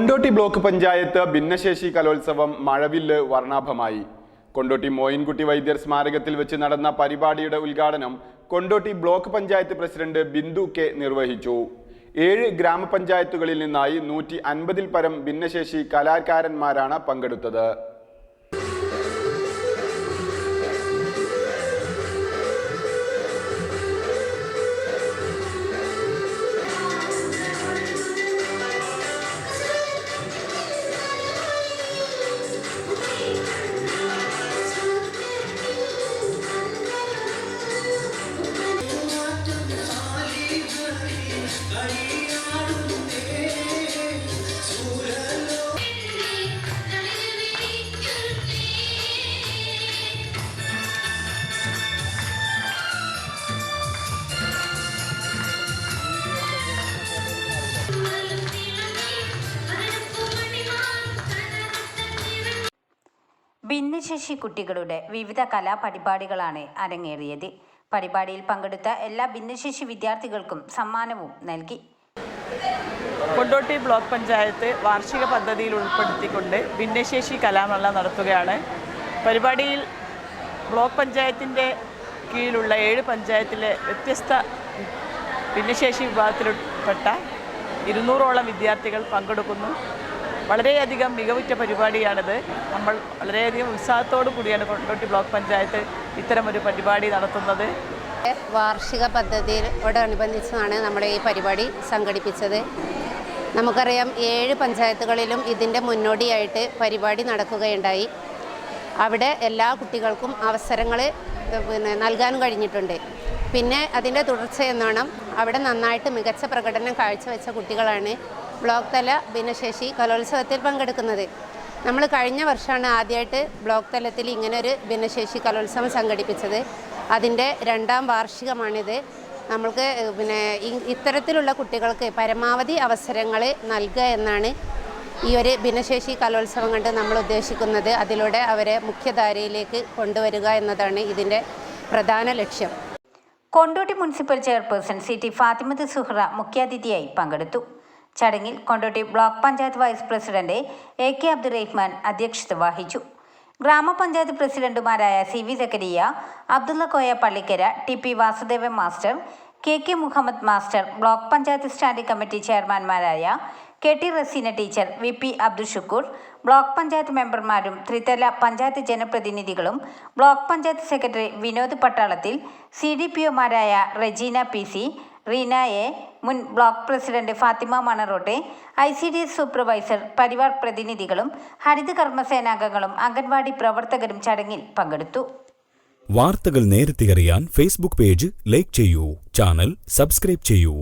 Kondotty block panchayat ഭിന്നശേഷി കലോത്സവം മഴവില്ല് വർണാഭമായി. കൊണ്ടോട്ടി മോയിൻകുട്ടി വൈദ്യർ സ്മാരകത്തിൽ വെച്ച് നടന്ന പരിപാടിയുടെ ഉദ്ഘാടനം Kondotty block panchayat president Bindu K നിർവഹിച്ചു. ഏഴ് ഗ്രാമപഞ്ചായത്തുകളിൽ നിന്നായി നൂറ്റി അൻപതിൽ പരം ഭിന്നശേഷി കലാകാരന്മാരാണ് പങ്കെടുത്തത്. ഭിന്നശേഷി കുട്ടികളുടെ വിവിധ കലാപരിപാടികളാണ് അരങ്ങേറിയത്. പരിപാടിയിൽ പങ്കെടുത്ത എല്ലാ ഭിന്നശേഷി വിദ്യാർത്ഥികൾക്കും സമ്മാനവും നൽകി. കൊണ്ടോട്ടി ബ്ലോക്ക് പഞ്ചായത്ത് വാർഷിക പദ്ധതിയിൽ ഉൾപ്പെടുത്തിക്കൊണ്ട് ഭിന്നശേഷി കലാമേള നടത്തുകയാണ്. പരിപാടിയിൽ ബ്ലോക്ക് പഞ്ചായത്തിന്റെ കീഴിലുള്ള ഏഴ് പഞ്ചായത്തിലെ വ്യത്യസ്ത ഭിന്നശേഷി വിഭാഗത്തിൽപ്പെട്ട ഇരുന്നൂറോളം വിദ്യാർത്ഥികൾ പങ്കെടുക്കുന്നു. വളരെയധികം മികവുറ്റ പരിപാടിയാണിത്. നമ്മൾ വളരെയധികം ഉത്സാഹത്തോടു കൂടിയാണ് കൊണ്ടോട്ടി ബ്ലോക്ക് പഞ്ചായത്ത് ഇത്തരം ഒരു പരിപാടി നടത്തുന്നത്. വാർഷിക പദ്ധതിയോടനുബന്ധിച്ചാണ് നമ്മൾ ഈ പരിപാടി സംഘടിപ്പിച്ചത്. നമുക്കറിയാം ഏഴ് പഞ്ചായത്തുകളിലും ഇതിന്റെ മുന്നോടിയായിട്ട് പരിപാടി നടക്കുകയുണ്ടായി. അവിടെ എല്ലാ കുട്ടികൾക്കും അവസരങ്ങൾ പിന്നെ നൽകാനും കഴിഞ്ഞിട്ടുണ്ട്. പിന്നെ അതിന്റെ തുടർച്ചയെന്നോണം അവിടെ നന്നായിട്ട് മികച്ച പ്രകടനം കാഴ്ചവെച്ച കുട്ടികളാണ് ബ്ലോക്ക് തല ഭിന്നശേഷി കലോത്സവത്തിൽ പങ്കെടുക്കുന്നത്. നമ്മൾ കഴിഞ്ഞ വർഷമാണ് ആദ്യമായിട്ട് ബ്ലോക്ക് തലത്തിൽ ഇങ്ങനെ ഒരു ഭിന്നശേഷി കലോത്സവം സംഘടിപ്പിച്ചത്. അതിന്റെ രണ്ടാം വാർഷികമാണിത്. നമ്മൾക്ക് പിന്നെ ഇത്തരത്തിലുള്ള കുട്ടികൾക്ക് പരമാവധി അവസരങ്ങൾ നൽകുക എന്നാണ് ഈ ഒരു ഭിന്നശേഷി കലോത്സവം കൊണ്ട് നമ്മൾ ഉദ്ദേശിക്കുന്നത്. അതിലൂടെ അവരെ മുഖ്യധാരയിലേക്ക് കൊണ്ടുവരിക എന്നതാണ് ഇതിന്റെ പ്രധാന ലക്ഷ്യം. Kondotty municipal chairperson C T Fathimath Suhra മുഖ്യാതിഥിയായി പങ്കെടുത്തു. ചടങ്ങിൽ Kondotty block panchayat vice president A K Abdurahman അധ്യക്ഷത വഹിച്ചു. ഗ്രാമപഞ്ചായത്ത് പ്രസിഡന്റുമാരായ C V Sakkariya Abdulla Koya Pallikkara T P Vasudevan master K K Muhammad master block panchayat standing committee ചെയർമാൻമാരായ K T Raseena teacher V P Abdul Shukoor block panchayat മെമ്പർമാരും ത്രിതല പഞ്ചായത്ത് ജനപ്രതിനിധികളും block panchayat secretary Vinod പട്ടാളത്തിൽ C D P ഒമാരായ Rejeena P C Reena A മുൻ block president Fathima മണറോട്ടെ I C D S supervisor Parivar പ്രതിനിധികളും ഹരിത കർമ്മസേനാംഗങ്ങളും അംഗൻവാടി പ്രവർത്തകരും ചടങ്ങിൽ പങ്കെടുത്തു. വാർത്തകൾ നേരത്തെ അറിയാൻ ഫേസ്ബുക്ക് പേജ് ലൈക്ക് ചെയ്യൂ ചാനൽ സബ്സ്ക്രൈബ് ചെയ്യൂ.